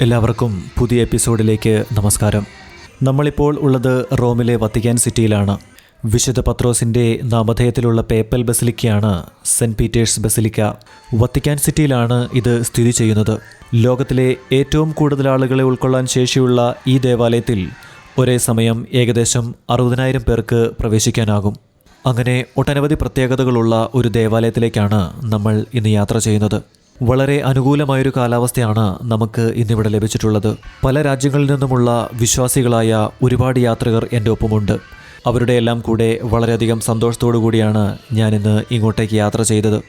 എല്ലാവർക്കും പുതിയ എപ്പിസോഡിലേക്ക് നമസ്കാരം. നമ്മളിപ്പോൾ ഉള്ളത് റോമിലെ വത്തിക്കാൻ സിറ്റിയിലാണ്. വിശുദ്ധ പത്രോസിന്റെ നാമധേയത്തിലുള്ള പേപ്പൽ ബസിലിക്കയാണ് സെന്റ് പീറ്റേഴ്സ് ബസിലിക്ക. വത്തിക്കാൻ സിറ്റിയിലാണ് ഇത് സ്ഥിതി ചെയ്യുന്നത്. ലോകത്തിലെ ഏറ്റവും കൂടുതൽ ആളുകളെ ഉൾക്കൊള്ളാൻ ശേഷിയുള്ള ഈ ദേവാലയത്തിൽ ഒരേ സമയം ഏകദേശം അറുപതിനായിരം പേർക്ക് പ്രവേശിക്കാനാകും. അങ്ങനെ ഒട്ടനവധി പ്രത്യേകതകളുള്ള ഒരു ദേവാലയത്തിലേക്കാണ് നമ്മൾ ഇന്ന് യാത്ര ചെയ്യുന്നത്. വളരെ അനുകൂലമായൊരു കാലാവസ്ഥയാണ് നമുക്ക് ഇന്നിവിടെ ലഭിച്ചിട്ടുള്ളത്. പല രാജ്യങ്ങളിൽ നിന്നുമുള്ള വിശ്വാസികളായ ഒരുപാട് യാത്രികർ എന്റെ ഒപ്പമുണ്ട്. അവരുടെ എല്ലാം കൂടെ വളരെയധികം സന്തോഷത്തോടു കൂടിയാണ് ഞാനിന്ന് ഇങ്ങോട്ടേക്ക് യാത്ര ചെയ്തത്.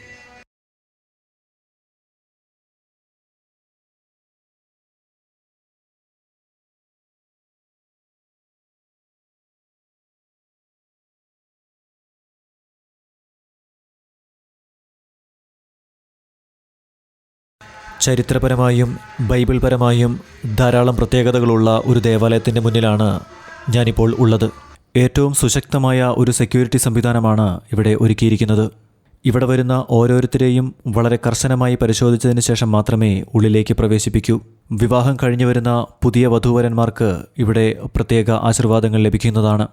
ചരിത്രപരമായും ബൈബിൾ പരമായും ധാരാളം പ്രത്യേകതകളുള്ള ഒരു ദേവാലയത്തിന്റെ മുന്നിലാണ് ഞാനിപ്പോൾ ഉള്ളത്. ഏറ്റവും സുശക്തമായ ഒരു സെക്യൂരിറ്റി സംവിധാനമാണ് ഇവിടെ ഒരുക്കിയിരിക്കുന്നത്. ഇവിടെ വരുന്ന ഓരോരുത്തരെയും വളരെ കർശനമായി പരിശോധിച്ചതിന് ശേഷം മാത്രമേ ഉള്ളിലേക്ക് പ്രവേശിപ്പിക്കൂ. വിവാഹം കഴിഞ്ഞു വരുന്ന പുതിയ വധൂവരന്മാർക്ക് ഇവിടെ പ്രത്യേക ആശീർവാദങ്ങൾ ലഭിക്കുന്നതാണ്.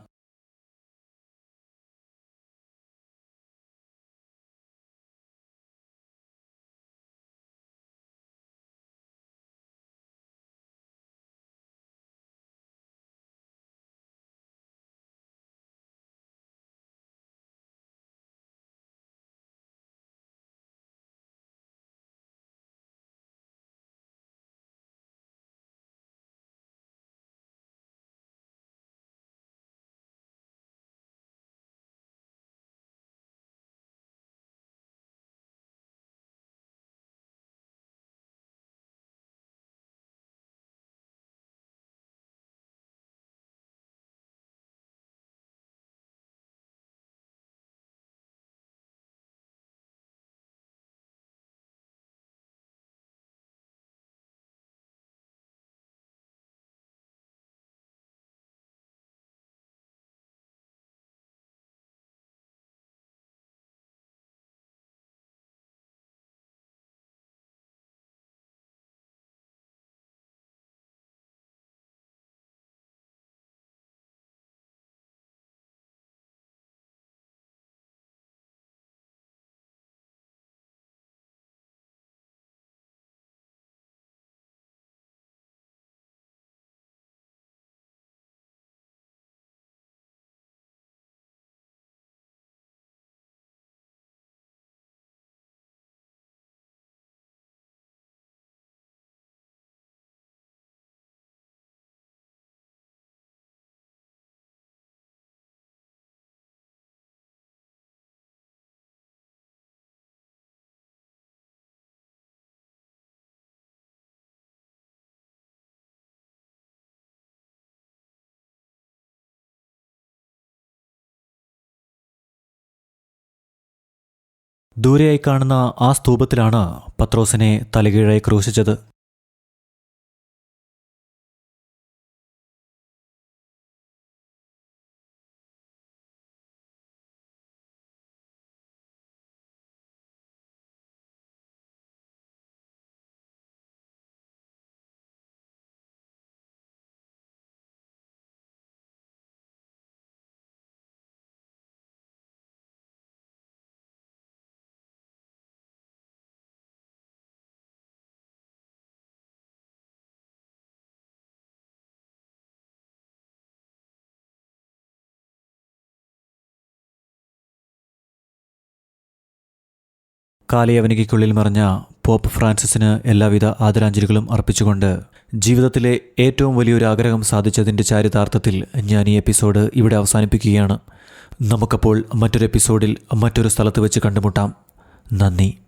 ദൂരെയായി കാണുന്ന ആ സ്തൂപത്തിലാണ് പത്രോസിനെ തലകീഴായി ക്രൂശിച്ചത്. കാലയവനികയ്ക്കുള്ളിൽ മറിഞ്ഞ പോപ്പ് ഫ്രാൻസിസിന് എല്ലാവിധ ആദരാഞ്ജലികളും അർപ്പിച്ചുകൊണ്ട് ജീവിതത്തിലെ ഏറ്റവും വലിയൊരു ആഗ്രഹം സാധിച്ചതിന്റെ ചാരിതാർത്ഥത്തിൽ ഞാൻ ഈ എപ്പിസോഡ് ഇവിടെ അവസാനിപ്പിക്കുകയാണ്. നമുക്കപ്പോൾ മറ്റൊരു എപ്പിസോഡിൽ മറ്റൊരു സ്ഥലത്ത് വെച്ച് കണ്ടുമുട്ടാം. നന്ദി.